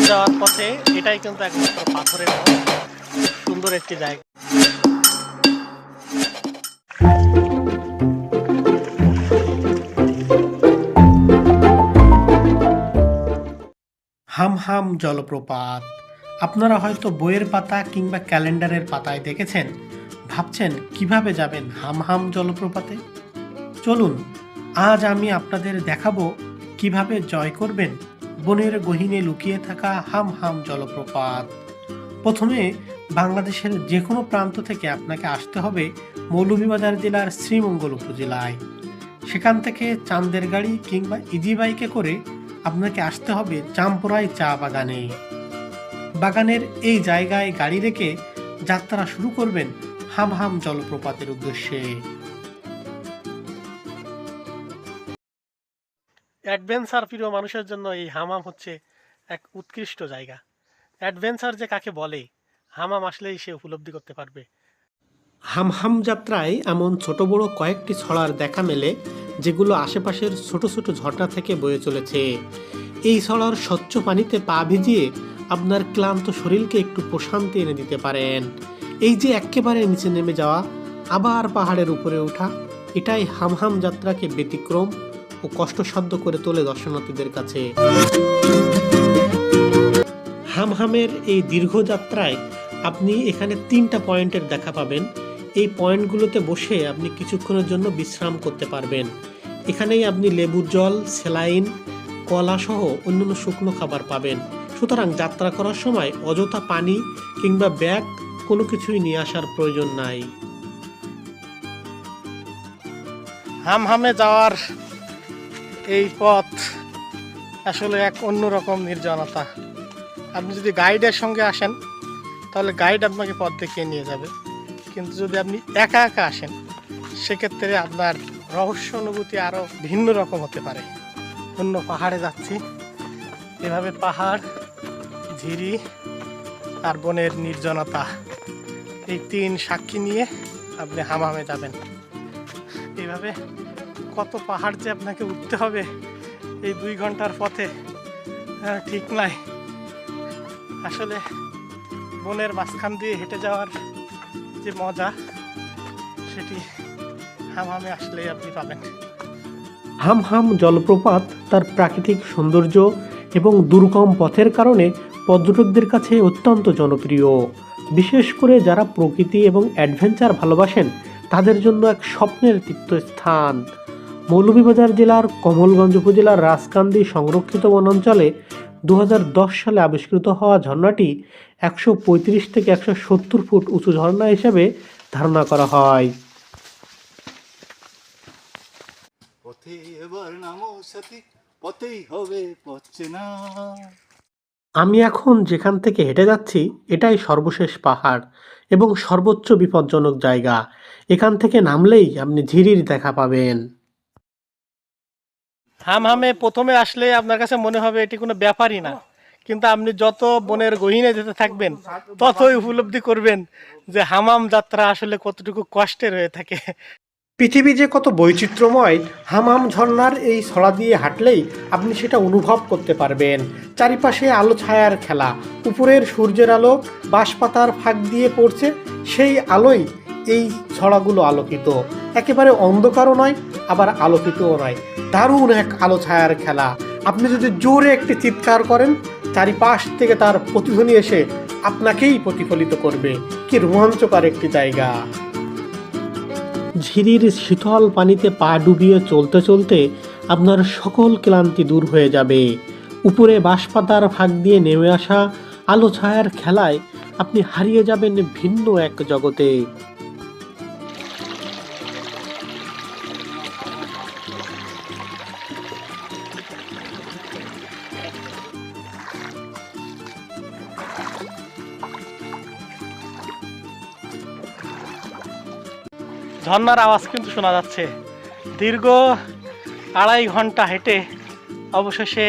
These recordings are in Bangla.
যাওয়ার পথে এটাই কিন্তু একমাত্র পাথরের পথ। সুন্দর একটি জায়গা। হাম হাম জলপ্রপাত। আপনারা হয়তো বইয়ের পাতা কিংবা ক্যালেন্ডারের পাতায় দেখেছেন। ভাবছেন, কীভাবে যাবেন হাম হাম জলপ্রপাতে? চলুন, আজ আমি আপনাদের দেখাবো কীভাবে জয় করবেন বনের গহীনে লুকিয়ে থাকা হাম হাম জলপ্রপাত। প্রথমে বাংলাদেশের যে কোনো প্রান্ত থেকে আপনাকে আসতে হবে মৌলভীবাজার জেলার শ্রীমঙ্গল উপজেলায়। সেখান থেকে চাঁদের গাড়ি কিংবা ইজি বাইকে করে আপনাকে আসতে হবে চাম্পরাই চা বাগানে। বাগানের এই জায়গায় গাড়ি রেখে যাত্রা শুরু করবেন হাম হাম জলপ্রপাতের উদ্দেশ্যে। অ্যাডভেঞ্চার প্রিয় মানুষের জন্য এই হামাম হচ্ছে এক উৎকৃষ্ট জায়গা। অ্যাডভেঞ্চার যে কাকে বলে, হামাম আসলেই সে উপলব্ধি করতে পারবে। হামহাম যাত্রায় এমন ছোট বড় কয়েকটি ছড়ার দেখা মেলে, যেগুলো আশেপাশের ছোট ছোট ঝর্ণা থেকে বয়ে চলেছে। এই ছড়ার স্বচ্ছ পানিতে পা ভিজিয়ে আপনার ক্লান্ত শরীরকে একটু প্রশান্তি এনে দিতে পারেন। এই যে একেবারে নিচে নেমে যাওয়া, আবার পাহাড়ের উপরে ওঠা, এটাই হামহাম যাত্রাকে ব্যতিক্রম ও কষ্টসাধ্য করে তোলে দর্শনার্থীদের কাছে। হামহামের এই দীর্ঘ যাত্রায় আপনি এখানে তিনটা পয়েন্টের দেখা পাবেন। এই পয়েন্টগুলোতে বসে আপনি কিছুক্ষণের জন্য বিশ্রাম করতে পারবেন। এখানেই আপনি লেবুর জল সেলাইন কলা সহ অন্যান্য শুকনো খাবার পাবেন। সুতরাং যাত্রা করার সময় অযথা পানি কিংবা ব্যাগ কোনো কিছুই নিয়ে আসার প্রয়োজন নাই। হামহামে যাওয়ার এই পথ আসলে এক অন্যরকম নির্জনতা। আপনি যদি গাইডের সঙ্গে আসেন, তাহলে গাইড আপনাকে পথ দেখিয়ে নিয়ে যাবে। কিন্তু যদি আপনি একা একা আসেন, সেক্ষেত্রে আপনার রহস্য অনুভূতি আরও ভিন্ন রকম হতে পারে। অন্য পাহাড়ে যাচ্ছি। এভাবে পাহাড়, ঝিরি আর বনের নির্জনতা, এই তিন সাক্ষী নিয়ে আপনি হামামে যাবেন। এইভাবে কত পাহাড় যে আপনাকে উঠতে হবে এই দুই ঘণ্টার পথে। আহ, ঠিক নাই। আসলে বনের মাঝখান দিয়ে হেঁটে যাওয়ার যে মজা সেটি হামহামে আসলেই আপনি পাবেন। হামহাম জলপ্রপাত তার প্রাকৃতিক সৌন্দর্য এবং দুর্গম পথের কারণে পর্যটকদের কাছে অত্যন্ত জনপ্রিয়। বিশেষ করে যারা প্রকৃতি এবং অ্যাডভেঞ্চার ভালোবাসেন তাদের জন্য এক স্বপ্নের তীর্থস্থান মৌলভীবাজার জেলার কমলগঞ্জ উপজেলার রাজকান্দি সংরক্ষিত বনাঞ্চলে দু হাজার দশ সালে আবিষ্কৃত হওয়া ঝর্ণাটি একশো পঁয়ত্রিশ থেকে একশো সত্তর ফুট উঁচু ঝর্ণা হিসেবে ধারণা করা হয়। পথেই হবে না আমি এখন যেখান থেকে হেঁটে যাচ্ছি এটাই সর্বশেষ পাহাড় এবং সর্বোচ্চ বিপজ্জনক জায়গা। এখান থেকে নামলেই আপনি ঝিরির দেখা পাবেন। হাম হামে প্রথমে আসলে আপনার কাছে মনে হবে এটি কোনো ব্যাপারই না। কিন্তু আপনি যত বনের গহীনে যেতে থাকবেন, ততই উপলব্ধি করবেন যে হামাম যাত্রা আসলে কতটুকু কষ্টের হয়ে থাকে। পৃথিবী যে কত বৈচিত্র্যময়, হামাম ঝর্ণার এই ছড়া দিয়ে হাঁটলেই আপনি সেটা অনুভব করতে পারবেন। চারিপাশে আলো ছায়ার খেলা, উপরের সূর্যের আলো, বাঁশপাতার ফাঁক দিয়ে পড়ছে সেই আলোই এই ছড়াগুলো আলোকিত। একেবারে অন্ধকারও নয়, আবার আলোকিতও নয়। দারুণ এক আলো ছায়ার খেলা। আপনি যদি জোরে একটি চিৎকার করেন, চারিপাশ থেকে তার প্রতিধ্বনি এসে আপনাকেই প্রতিফলিত করবে। কি রোমাঞ্চকর একটি জায়গা। ঝিরির শীতল পানিতে পা ডুবিয়ে চলতে চলতে আপনার সকল ক্লান্তি দূর হয়ে যাবে। উপরে বাঁশপাতার ফাঁক দিয়ে নেমে আসা আলো ছায়ার খেলায় আপনি হারিয়ে যাবেন ভিন্ন এক জগতে। ঝর্ণার আওয়াজ কিন্তু শোনা যাচ্ছে। দীর্ঘ আড়াই ঘণ্টা হেঁটে অবশেষে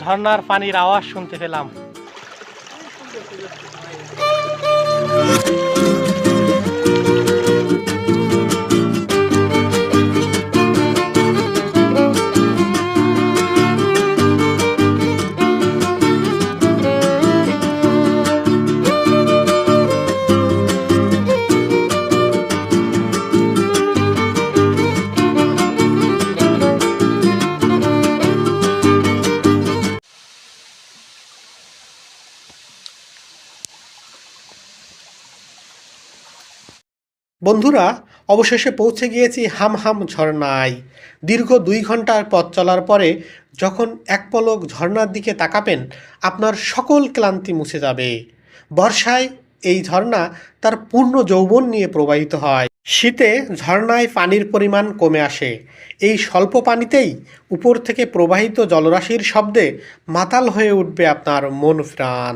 ঝর্নার পানির আওয়াজ শুনতে পেলাম। বন্ধুরা, অবশেষে পৌঁছে গিয়েছি হামহাম ঝর্ণায়। দীর্ঘ দুই ঘণ্টার পথ চলার পরে যখন এক পলক ঝর্ণার দিকে তাকাবেন, আপনার সকল ক্লান্তি মুছে যাবে। বর্ষায় এই ঝর্ণা তার পূর্ণ যৌবন নিয়ে প্রবাহিত হয়। শীতে ঝর্ণায় পানির পরিমাণ কমে আসে। এই স্বল্প পানিতেই উপর থেকে প্রবাহিত জলরাশির শব্দে মাতাল হয়ে উঠবে আপনার মন প্রাণ।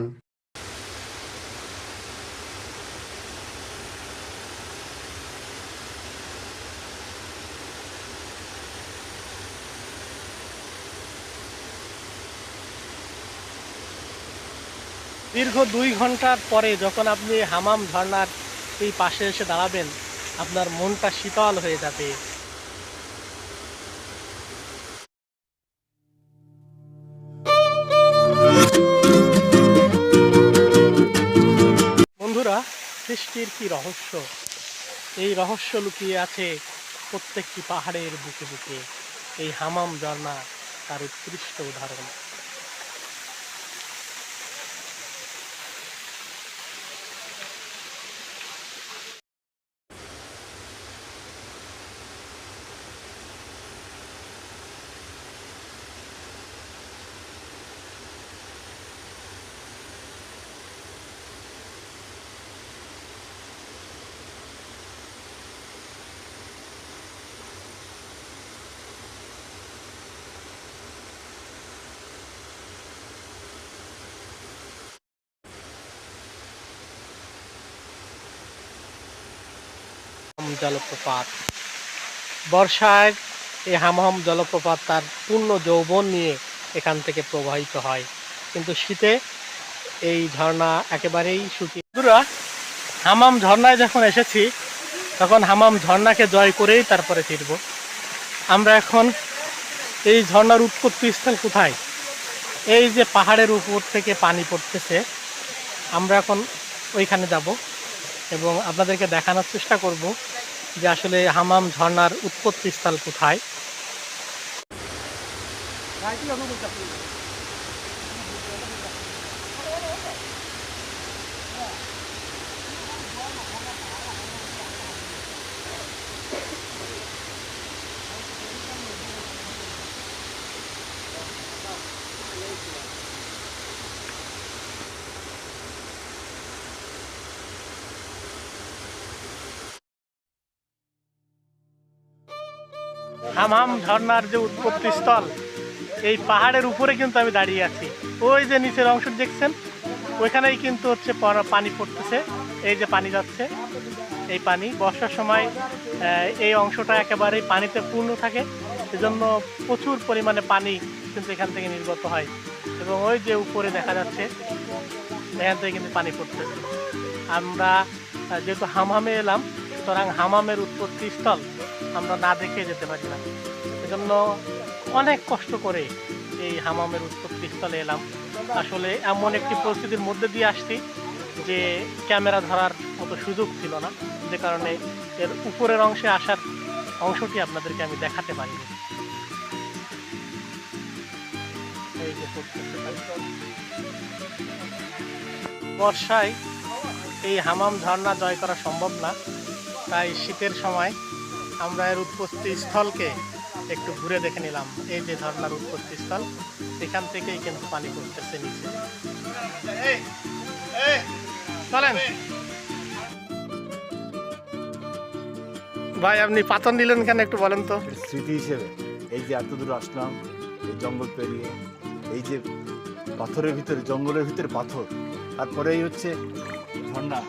দীর্ঘ দুই ঘণ্টার পরে যখন আপনি হামাম ঝর্ণার এই পাশে এসে দাঁড়াবেন, আপনার মনটা শীতল হয়ে যাবে। বন্ধুরা, সৃষ্টির কি রহস্য? এই রহস্য লুকিয়ে আছে প্রত্যেকটি পাহাড়ের বুকে বুকে। এই হামাম ঝর্ণা তার উৎকৃষ্ট উদাহরণ। জলপ্রপাত। বর্ষায় এই হামহাম জলপ্রপাত তার পূর্ণ যৌবন নিয়ে এখান থেকে প্রবাহিত হয়। কিন্তু শীতে এই ঝর্ণা একেবারেই শুকিয়ে বন্ধুরা হামাম ঝর্ণায় যখন এসেছি, তখন হামাম ঝর্ণাকে জয় করেই তারপরে ফিরব। আমরা এখন এই ঝর্ণার উৎপত্তি স্থল কোথায়? এই যে পাহাড়ের উপর থেকে পানি পড়তেছে, আমরা এখন ওইখানে যাব এবং আপনাদেরকে দেখানোর চেষ্টা করব যে আসলে হামাম ঝর্ণার উৎপত্তি স্থল কোথায়? হামাম ঝর্ণার যে উৎপত্তি স্থল, এই পাহাড়ের উপরে কিন্তু আমি দাঁড়িয়ে আছি। ওই যে নিচের অংশ দেখছেন, ওইখানেই কিন্তু হচ্ছে পানি পড়তেছে, এই যে পানি যাচ্ছে, এই পানি। বর্ষার সময় এই অংশটা একেবারেই পানিতে পূর্ণ থাকে, এজন্য প্রচুর পরিমাণে পানি কিন্তু এখান থেকে নির্গত হয়। এবং ওই যে উপরে দেখা যাচ্ছে, এখান থেকে কিন্তু পানি পড়তেছে। আমরা যেহেতু হামহামে এলাম, সুতরাং হামামের উৎপত্তি স্থল আমরা না দেখে যেতে পারি না। এজন্য অনেক কষ্ট করে এই হামামের উৎপত্তি স্থলে এলাম। আসলে এমন একটি পরিস্থিতির মধ্যে দিয়ে আসছি যে ক্যামেরা ধরার মতো সুযোগ ছিল না, যে কারণে এর উপরের অংশে আসার অংশটি আপনাদেরকে আমি দেখাতে পারি। বর্ষায় এই হামাম ঝর্ণা জয় করা সম্ভব না। তাই শীতের সময় আমরা এর উৎপত্তি স্থলকে একটু ঘুরে দেখে নিলাম। এই যে ঝর্ণার উৎপত্তি স্থল, এখান থেকেই কিন্তু পানি পড়তেছে নিচে। চলেন। ভাই, আপনি পাথর নিলেন কেন একটু বলেন তো? স্মৃতি হিসেবে। এই যে এত দূর আসলাম, এই জঙ্গল পেরিয়ে, এই যে পাথরের ভিতরে, জঙ্গলের ভিতরে পাথর, তারপরেই হচ্ছে ঝর্ণা।